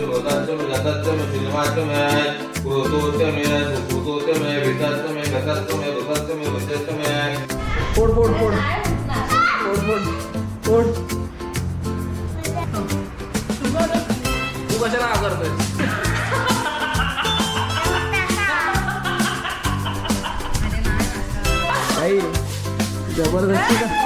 श्रोतांचं मे सिनेमाचं मे श्रीमाच्च मे कृतोच्च मे सुकृतोच्च मे भिताच्च मे गताच्च मे भूताच्च मे फोड फोड फोड. फोड फोड. फोड. तू कशाला हा करतोय जबरदस्ती का?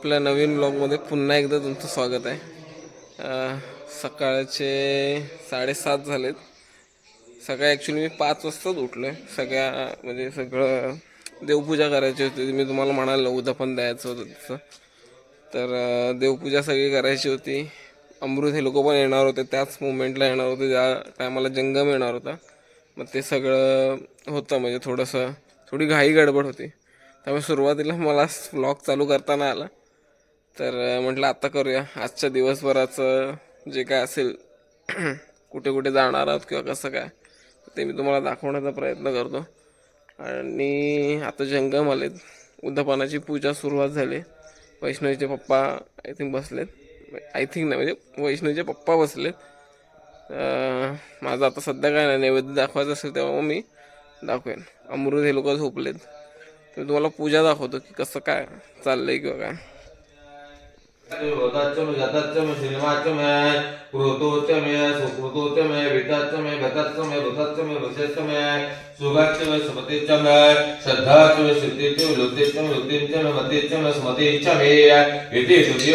आपल्या नवीन ब्लॉगमध्ये पुन्हा एकदा तुमचं स्वागत आहे. सकाळचे साडेसात झालेत. सकाळी ॲक्च्युली मी पाच वाजताच उठलो आहे सगळ्या म्हणजे सगळं देवपूजा करायची होती मी तुम्हाला म्हणालो उद्या पण द्यायचं होतं तसं. तर देवपूजा सगळी करायची होती. अमृत हे लोक पण येणार होते त्याच मुवमेंटला येणार होते ज्या टायमाला जंगम येणार होता. मग ते सगळं होतं म्हणजे थोडंसं थोडी घाई गडबड होती. त्यामुळे सुरुवातीला मला व्लॉग चालू करताना आला. तर म्हटलं आता करूया. आजच्या दिवसभराचं जे काय असेल कुठे कुठे जाणार आहोत किंवा कसं काय ते मी तुम्हाला दाखवण्याचा प्रयत्न करतो. आणि आता जंगम आलेत. उद्यापनाची पूजा सुरुवात झाली. वैष्णवीचे पप्पा आय थिंक बसलेत. आय थिंक नाही म्हणजे वैष्णवीचे पप्पा बसलेत. माझं आता सध्या काय नाही नैवेद्य दाखवायचं असेल तेव्हा मग मी दाखवेन. अमृत हे लोक झोपलेत. तर तुम्हाला पूजा दाखवतो की कसं काय चाललं आहे किंवा काय. भूताच्च मे गताच्च मे श्रीमाच्च मे कृतोच्च मे सुकृतोच्च मे भिताच्च मे गताच्च मे भूताच्च मे भूताच्च मे सुगाच्च मे मे मे मे मे मे मे मे इति मे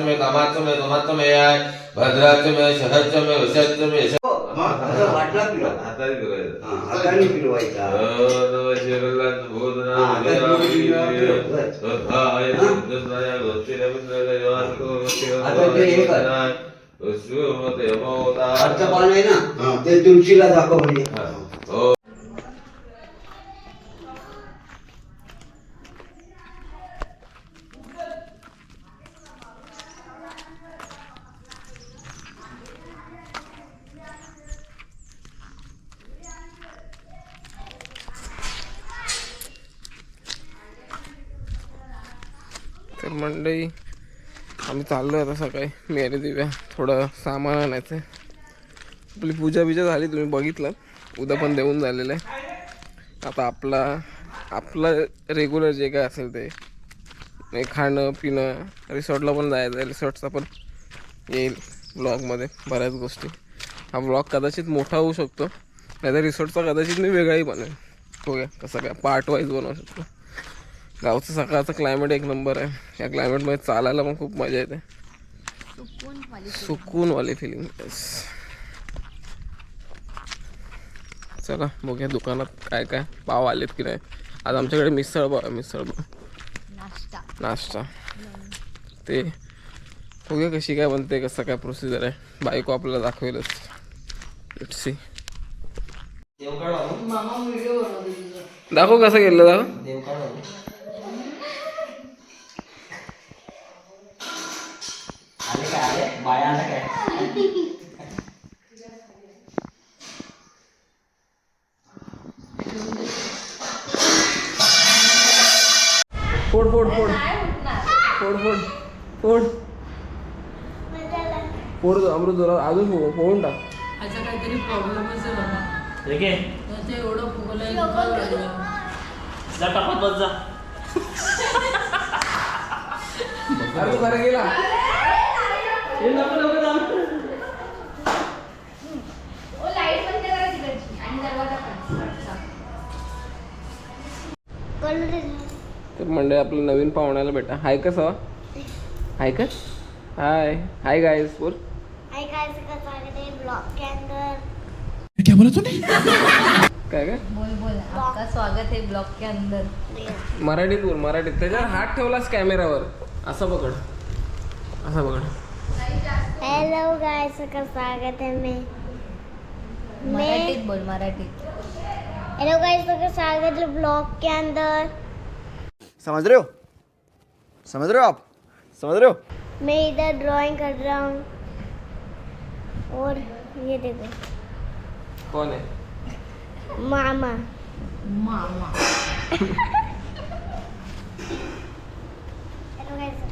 मे मे मे मे मे भद्राच्च मे शहच्च मे वशाच्च मे वाटला हा, पान आहे ना ते तुळशीला दाखव मंडई. आम्ही चाललो आता सकाळी. मी आणि दिव्या थोडं सामान आणायचं आहे आपली पूजा बिजा झाली तुम्ही बघितलं. उद्या पण देऊन झालेलं आहे. आता आपला आपलं रेग्युलर जे काय असेल ते. खाणं पिणं रिसॉर्टला पण जायचं आहे. रिसॉर्टचा पण येईल ब्लॉगमध्ये बऱ्याच गोष्टी. हा ब्लॉग कदाचित मोठा होऊ शकतो. नाही तर रिसॉर्टचा कदाचित मी वेगळाही बनवेन. बघूया कसं काय पार्ट वाईज बनवू शकतो. गावचं सकाळचं क्लायमेट एक नंबर आहे. या क्लायमेटमध्ये चालायला पण खूप मजा येते. सुकूनवाली फिलिंग चला बघूया दुकानात काय काय पाव आलेत की नाही. आज आमच्याकडे मिसळ पाव आहे, मिसळ पाव नाश्ता. ते बघूया कशी काय बनते कसं काय प्रोसिजर आहे. बायको आपल्याला दाखवेलच. सी दाखव कसं केलं दाखव. फोड फोड फोड फोड फोड फोड फोड अमृत जोरात अजून फोडून टाक असा काहीतरी प्रॉब्लेमच आहे बाबा त्याचं एवढं फुगलंय दुखायला लागलं. अरे तू घरी गेला लाइट बंद करा तिकडची आणि दरवाजा पण तर मंडळी आपलं नवीन पाहुण्याला भेटा. हाय का सवा? हाय का? हाय. हाय गायस बोल. ऐकायचं का चालत आहे. ब्लॉक के अंदर काय काय बोल बोल. आपका स्वागत है ब्लॉग के अंदर मराठीत बोल मराठीत. त्याच्यावर हात ठेवलास कॅमेरावर असं पकड. असं पकड. हेलो गाइस का स्वागत है मैं। मराठीत बोल मराठीत हेलो गाइस का स्वागत है ब्लॉग के अंदर। समझ रहे हो? समझ रहे हो आप? समझ रहे हो? मैं इधर ड्राइंग कर रहा हूँ। और ये देखो। कोण आहे मामा। मामा। हेलो गाइस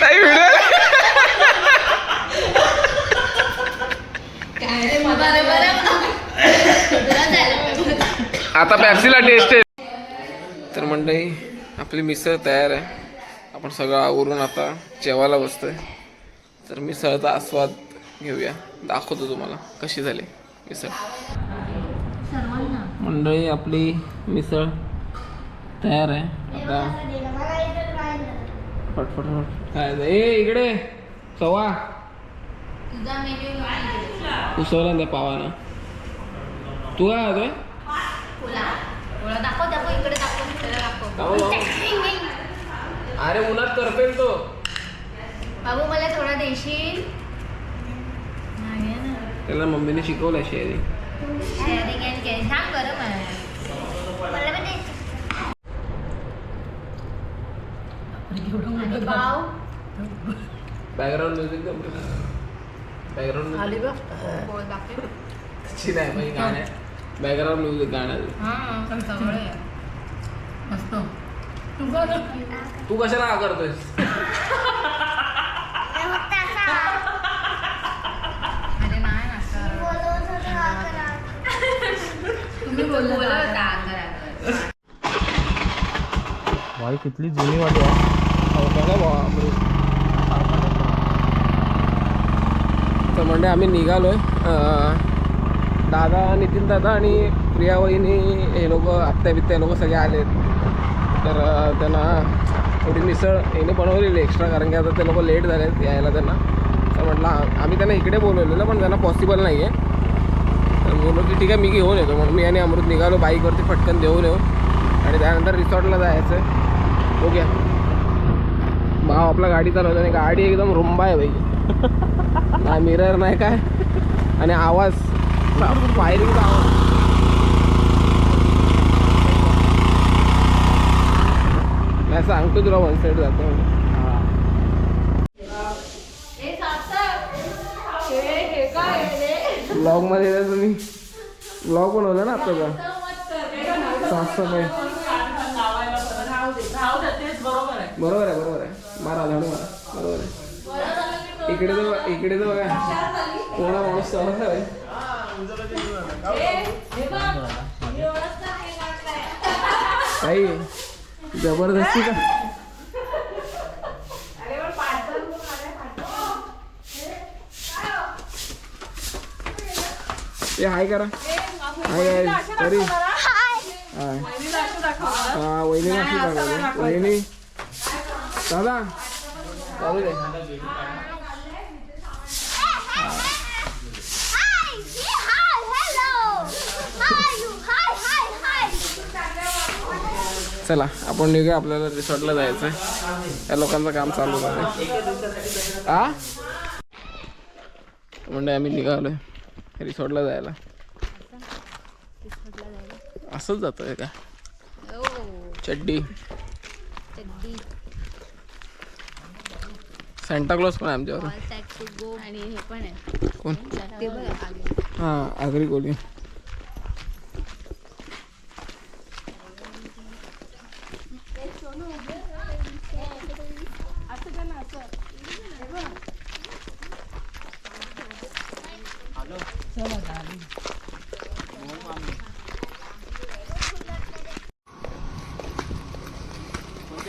नाही व्हिडिओ आता पॅप्सीला टेस्ट आहे. तर मंडळी आपली मिसळ तयार आहे. आपण सगळं आवरून आता जेवायला बसतोय. तर मिसळचा आस्वाद घेऊया. दाखवतो तुम्हाला कशी झाली मिसळ. मंडळी आपली मिसळ तयार आहे. आता फटफट? ए इकडे. चवा. उसवला त्या पावानं. तू काय होतोय. अरे उन्हात करपेल तो. बाबू मला थोडा देशील? नाही आहे ना. त्याला मम्मीने शिकवलं शेअरिंग शेअरिंग अँड सांग बरं मला. मला पण दे. आणि पाव बॅकग्राऊंड म्युझिक बॅकग्राऊंड आली बघ नाही म्हणजे गाण्या बॅकग्राऊंड म्युझिक हां सगळं आहे. मस्त. तू कर तू कशाला हा करतोयस? अरे नाही असं तुम्ही बोलला भाई कितनी जुनी वाली है तर म्हणजे आम्ही निघालो आहे दादा नितीन दादा आणि प्रिया वहिनी हे लोक आत्या बित्या लोक सगळे आलेत तर त्यांना थोडी मिसळ याने बनवलेली एक्स्ट्रा कारण की आता ते लोक लेट झालेत यायला त्यांना. तर म्हटलं आम्ही त्यांना इकडे बोलवलेलं पण त्यांना पॉसिबल नाही आहे तर बोललो की ठीक आहे मी घेऊन येतो. म्हणून मी आणि अमृत निघालो बाईकवरती फटकन देऊन येऊ. आणि त्यानंतर रिसॉर्टला जायचं आहे ओके भाव आपला गाडी चालवतो आणि गाडी एकदम रुंबा आहे भाई. ना मिरर नाही काय? आणि आवाज. फायरिंगचा आवाज. नाही सांगतो तुला वन साईड जातो. म्हणून. ब्लॉगमध्ये तर तुम्ही. ब्लॉग बनवला ना आताचा साफसफाई बरोबर आहे बरोबर आहे बरोबर आहे. मारा झाडू मारा. बरोबर आहे. इकडे तर इकडे तर बघा कोणा माणूस चालत आहे? काही जबरदस्ती का? ए हाय करा. हाय हाय तरी. हाय. हा वहिनी वहिनी दादा. चालू दे चला आपण निघूया आपल्याला रिसॉर्टला जायचं आहे त्या लोकांचं काम चालू झालं आ? म्हणजे आम्ही निघालोय. रिसॉर्टला जायला. असंच जातोय का? चड्डी. सॅन्टा क्लॉज पण आहे आमच्यावर आणि हे पण आहे. कोण? ते बघ. हां आगरी कोली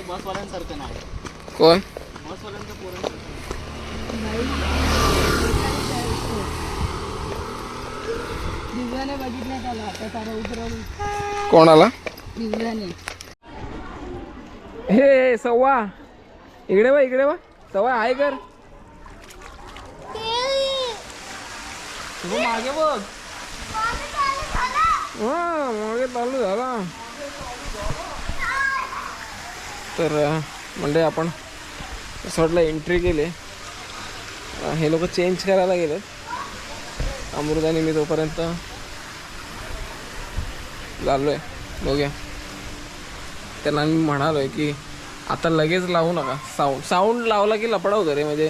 बसवाल्यांसारखं नाही. कोण? बसवाल्यांचं पोरण दिव्याने बघितलं त्याला आता सारा उतरवून कोणाला? दिव्याने. हे हे, सव्वा. इकडे बा इकडे बा सव्वा आहे कर. मागे बघ. हा मागे चालू झाला. तर म्हणजे आपण रिसॉर्टला एंट्री केली. हे लोक चेंज करायला गेलेत. अमृताने मी तोपर्यंत झालोय बघूया. त्यांना मी म्हणालोय की आता लगेच लावू नका. साऊंड साऊंड लावला की लपडा होतं रे. म्हणजे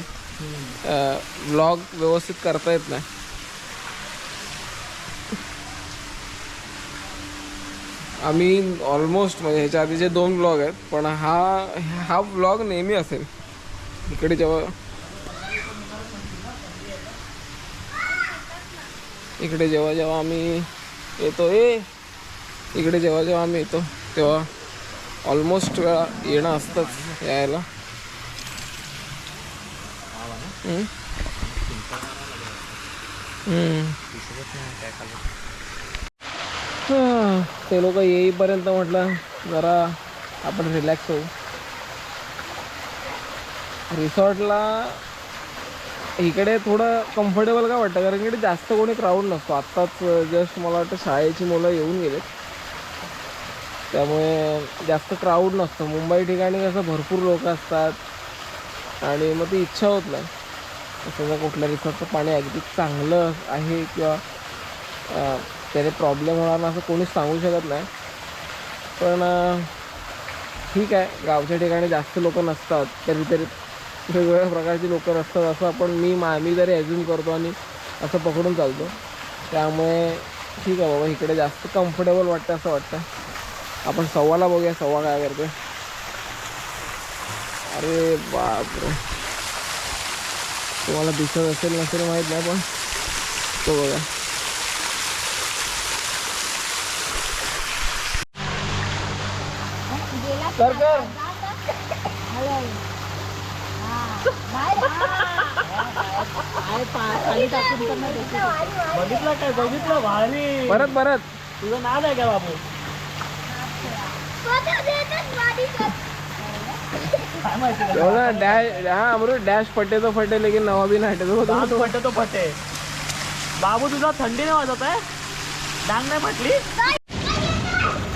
ब्लॉग व्यवस्थित करता येत नाही. आम्ही ऑलमोस्ट म्हणजे ह्याच्या आधीचे दोन ब्लॉग आहेत पण हा हा ब्लॉग नेहमी असेल. इकडे जेव्हा इकडे जेव्हा जेव्हा आम्ही येतो ए इकडे जेव्हा जेव्हा आम्ही येतो तेव्हा ऑलमोस्ट वेळा येणं असतंच यायला. ते लोक येईपर्यंत म्हटलं जरा आपण रिलॅक्स होऊ. रिसॉर्टला इकडे थोडं कम्फर्टेबल का वाटतं? कारण इकडे जास्त कोणी क्राऊड नसतो. आत्ताच जस्ट मला वाटतं शाळेची मुलं येऊन गेलेत. त्यामुळे जास्त क्राऊड नसतं. मुंबई ठिकाणी कसं भरपूर लोक असतात. आणि मग ती इच्छा होत नाही. समजा कुठल्या रिसॉर्टचं पाणी अगदी चांगलं आहे किंवा त्याने प्रॉब्लेम होणार नाही असं कोणीच सांगू शकत नाही. पण ठीक आहे. गावच्या ठिकाणी जास्त लोक नसतात. तरी तरी वेगवेगळ्या प्रकारची लोक नसतात असं आपण मी मा मी तरी ॲझ्युम करतो आणि असं पकडून चालतो त्यामुळे ठीक आहे बाबा इकडे जास्त कम्फर्टेबल वाटतं असं वाटतं आपण सव्वाला बघूया सव्वा काय करतोय. अरे बापरे. तुम्हाला दिसत असेल नसेल माहीत नाही पण तो बघा. कर कर. बघितलं काय बघितलं भारी परत परत. तुझं नाद आहे का बाबू डॅश हा अमृत डॅश फटे तो फटे लेकिन नवा भी नाही हटे तो फटे तो फटे. बाबू तुझा थंडी नाही वाजत आहे? डांग नाही म्हटली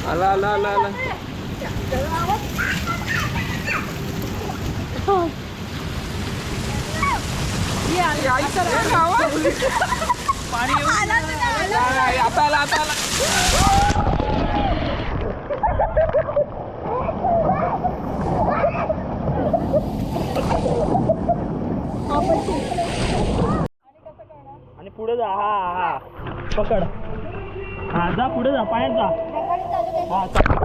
आला आला आला आला. पाणी आता आला आता आला. आणि पुढे जा हा हा. पकड. हा जा पुढे जा पायात जा. हा चा-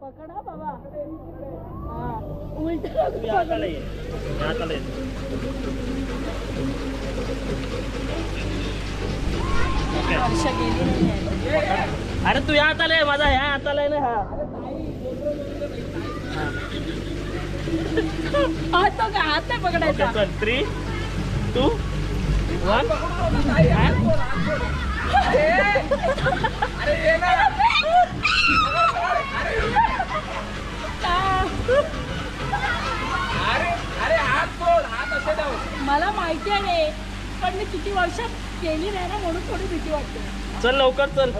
पकडा बाबा हा उलट तू या हाताला ये या हाताला ये वर्ष गेली नाही आहे. अरे तू या हाताला ये माझा ह्या हाताला आहे ना हा हात तो काय हात चल थ्री टू वन मला माहिती आहे पण मी किती वर्ष केली नाही ना म्हणून थोडी भीती वाटते. चल लवकर चल.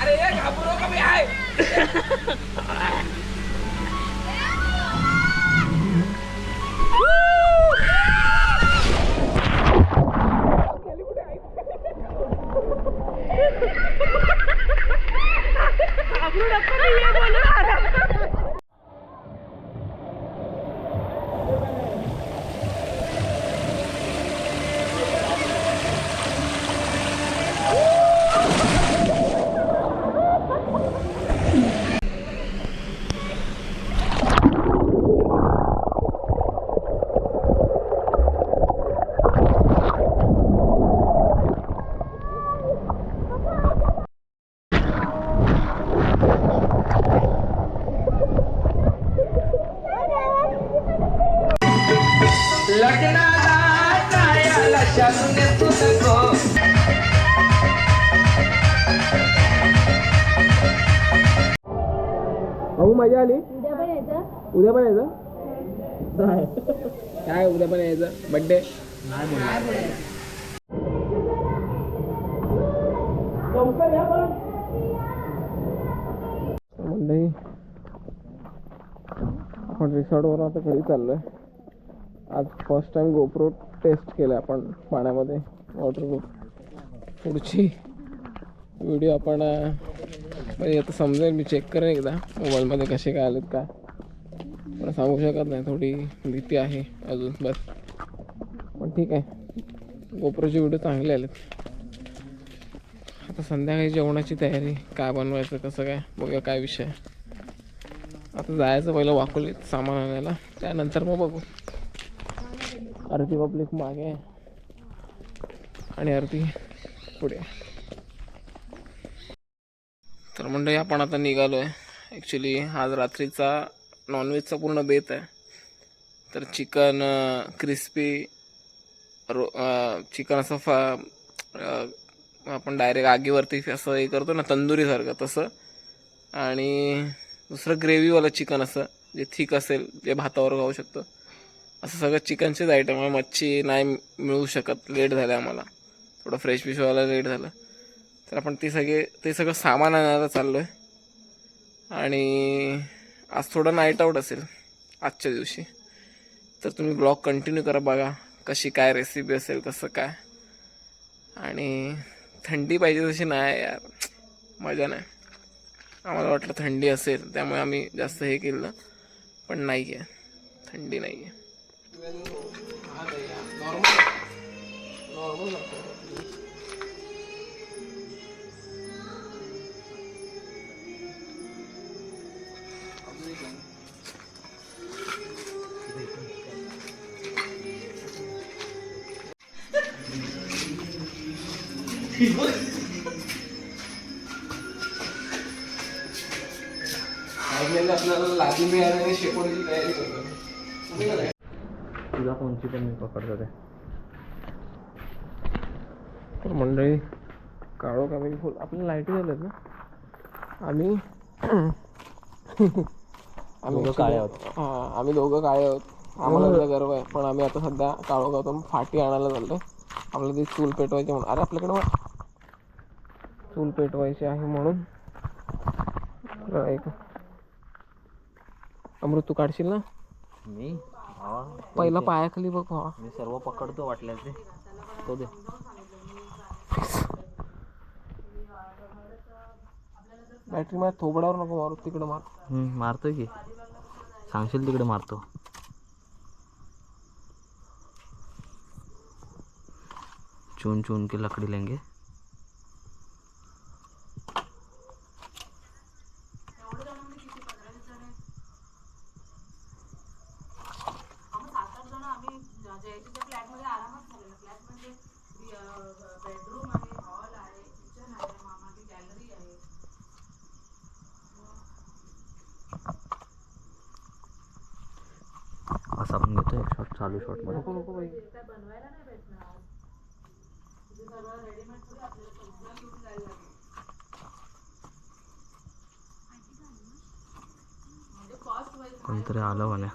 अरे घाबरू कमी आहे? भाऊ मजा आली उद्या पण यायचं. उद्या पण यायचं? काय उद्या पण यायचं? बड्डे मंडळी आपण रिसॉर्टवर आता घरी चाललोय. आज फर्स्ट टाइम गोप्रो टेस्ट केला आपण पाण्यामध्ये वॉटरप्रूफ पुढची व्हिडिओ आपण म्हणजे आता समजेल मी चेक करेन एकदा मोबाईलमध्ये कसे काय आलेत का पण सांगू शकत नाही थोडी भीती आहे अजून बस. पण ठीक आहे. गोप्रोचे व्हिडिओ चांगले आलेत. आता संध्याकाळी जेवणाची तयारी काय बनवायचं कसं काय बघूया काय विषय. आता जायचं पहिलं वाकोलीत सामान आणायला त्यानंतर मग बघू. आरती पब्लिक मागे आणि आरती पुढे तर मंडळी आपण आता निघालो आहे. ॲक्च्युली आज रात्रीचा नॉनव्हेजचा पूर्ण बेत आहे. तर चिकन क्रिस्पी रो चिकन असं फा आपण डायरेक्ट आगीवरती असं हे करतो ना तंदुरीसारखं तसं. आणि दुसरं ग्रेव्हीवालं चिकन असं जे थिक असेल जे भातावर खाऊ शकतं. असं सगळं चिकनचेच आयटम आहे. मच्छी नाही मिळू शकत. लेट झालं आम्हाला. थोडं फ्रेश फिशवायला लेट झालं. तर आपण ते सगळे ते सगळं सामान आणायला चाललो आहे आणि आज थोडं नाईट आऊट असेल. आजच्या दिवशी. तर तुम्ही ब्लॉग कंटिन्यू करा बघा कशी काय रेसिपी असेल कसं काय. आणि थंडी पाहिजे तशी नाही यार. मजा नाही. आम्हाला वाटलं थंडी असेल त्यामुळे आम्ही जास्त हे केलं. पण नाही आहे थंडी नाही आहे आपल्याला लादी मिळाल्याने शेकोटीची तयारी करतो पण मी पकडतो ते. तर मंडळी काळो का फुल आपल्या लाईटी झाल्यात ना? आम्ही आम्ही काळे आहोत. हां आम्ही दोघं काळे आहोत. आम्हाला गर्व आहे पण आम्ही आता सध्या काळो गावतून फाटी आणायला चाललोय. आपल्याला ती चूल पेटवायची म्हणून. अरे आपल्याकडे. चूल पेटवायची आहे म्हणून. एक अमृत तू काढशील ना? मी? भावा पहिला पायाखाली बघ भावा. मी सर्व पकडतो वाटल्यास ते तो दे. बॅटरी माझ्या थोबडावर नको मारू तिकडे मार. मारतोय की. सांगशील तिकडे मारतो. चुन चुन के लकड़ी लेंगे. आपण घेतो एक शॉट चालू शॉटमध्ये. बाई. कोणतरी आलं म्हणे.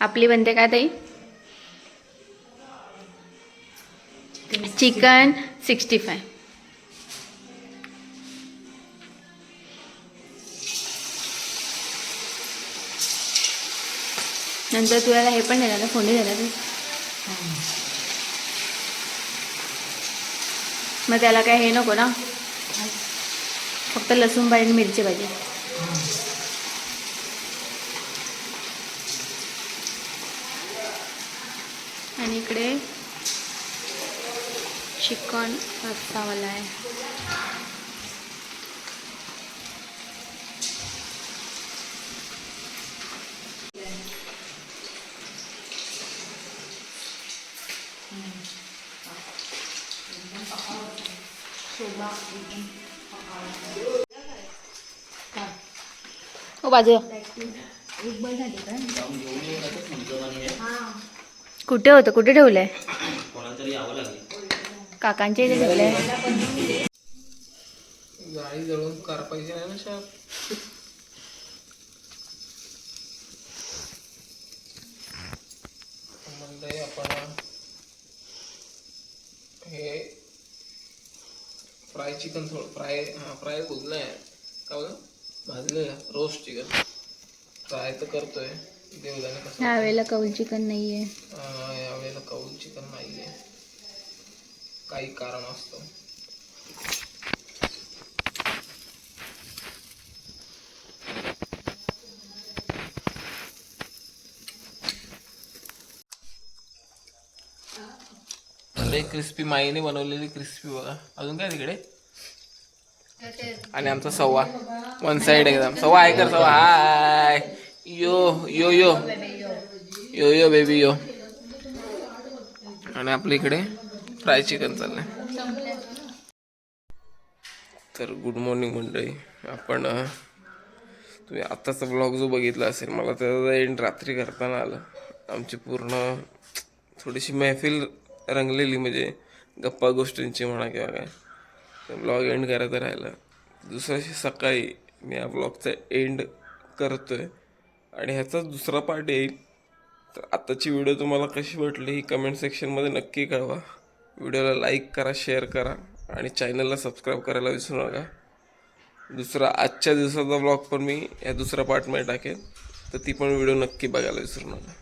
आपली बनते काय ताई? चिकन सिक्स्टी फाय नंतर तुला हे पण देणार ना फोडणी देणार मग त्याला काय हे नको ना? फक्त लसूण भाजी आणि मिरची भाजी आणि इकडे चिकन रस्सावाला आहे. हो बाजू कुठे होतं? कुठे ठेवलंय? काकांच्या इथे गाडी जळून कार पाहिजे नाही ना शाप म्हणजे आपण हे फ्राय चिकन थोडं फ्राय हां फ्राय बोललं आहे का बोल भाजलं रोस्ट चिकन फ्राय तर करतोय. देवदाने कसं यावेळेला कौल चिकन नाहीये. अं, यावेळेला कौल चिकन नाही आहे काही कारण असतं. क्रिस्पी माईने बनवलेली क्रिस्पी बघा. अजून काय तिकडे? आणि आमचा सव्वा. वन साइड एकदम. सव्वा आहे कर सव्वा. हाय यो यो यो यो यो बेबी यो आणि आपल्या इकडे? फ्राय चिकन चाललंय. तर गुड मॉर्निंग मंडळी. आपण तुम्ही आत्ताचा ब्लॉग जो बघितला असेल मला त्याचा एंड रात्री करताना आलं. आमची पूर्ण थोडीशी मैफिल रंगलेली म्हणजे गप्पा गोष्टींची म्हणा किंवा काय. ब्लॉग एंड करायचं राहिलं. दुसऱ्या सकाळी मी या ब्लॉगचा एंड करतोय. आणि ह्याचा दुसरा पार्ट येईल. तर आत्ताची व्हिडिओ तुम्हाला कशी वाटली ही कमेंट सेक्शनमध्ये नक्की कळवा. व्हिडिओला लाईक करा शेअर करा आणि चॅनलला सबस्क्राईब करायला विसरू नका. दुसरा आजच्या दिवसाचा ब्लॉग पण मी या दुसऱ्या पार्टमध्ये टाकेन. तर ती पण व्हिडिओ नक्की बघायला विसरू नका.